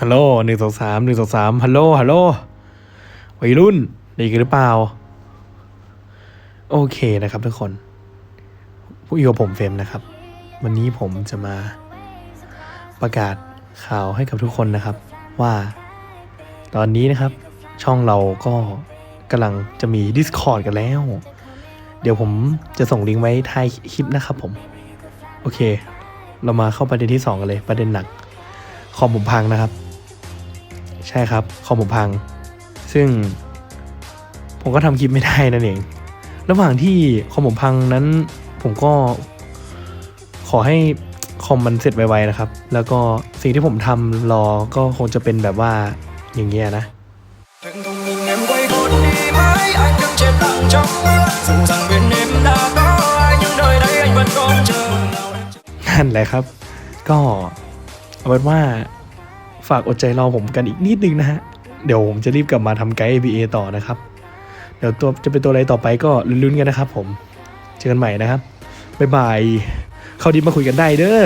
ฮัลโหลหนึ่งสองสามหนึ่งสองสามฮัลโหลฮัลโหลวัยรุ่นได้ยินหรือเปล่า โอเคนะครับทุกคนผู้อยู่กับผมเฟมนะครับ วันนี้ผมจะมาประกาศข่าวให้กับทุกคนนะครับ ว่า ตอนนี้นะครับ ช่องเราก็กำลังจะมี Discord กันแล้ว เดี๋ยวผมจะส่งลิงก์ไว้ท้ายคลิปนะครับผม โอเค เรามาเข้าประเด็นที่ 2 กันเลย ประเด็นหนักคอมผมพังนะครับ ใช่ครับคอมผมพัง ซึ่งผมก็ทำคลิปไม่ได้นั่นเอง ระหว่างที่คอมผมพังนั้นผมก็ ขอให้คอมมันเสร็จไวๆนะครับ แล้วก็สิ่งที่ผมทำรอก็คงจะเป็นแบบว่าอย่างเงี้ยนะนั่นแหละครับ ก็เอาเป็นว่า ฝากอดใจรอผมกันอีกนิดนึงนะฮะ เดี๋ยวผมจะรีบกลับมาทำไกด์ ABA ต่อนะครับ เดี๋ยวตัวจะเป็นตัวอะไรต่อไปก็ลุ้นๆกันนะครับผม เจอกันใหม่นะครับ บ๊ายบาย เข้าดีมาคุยกันได้เด้อ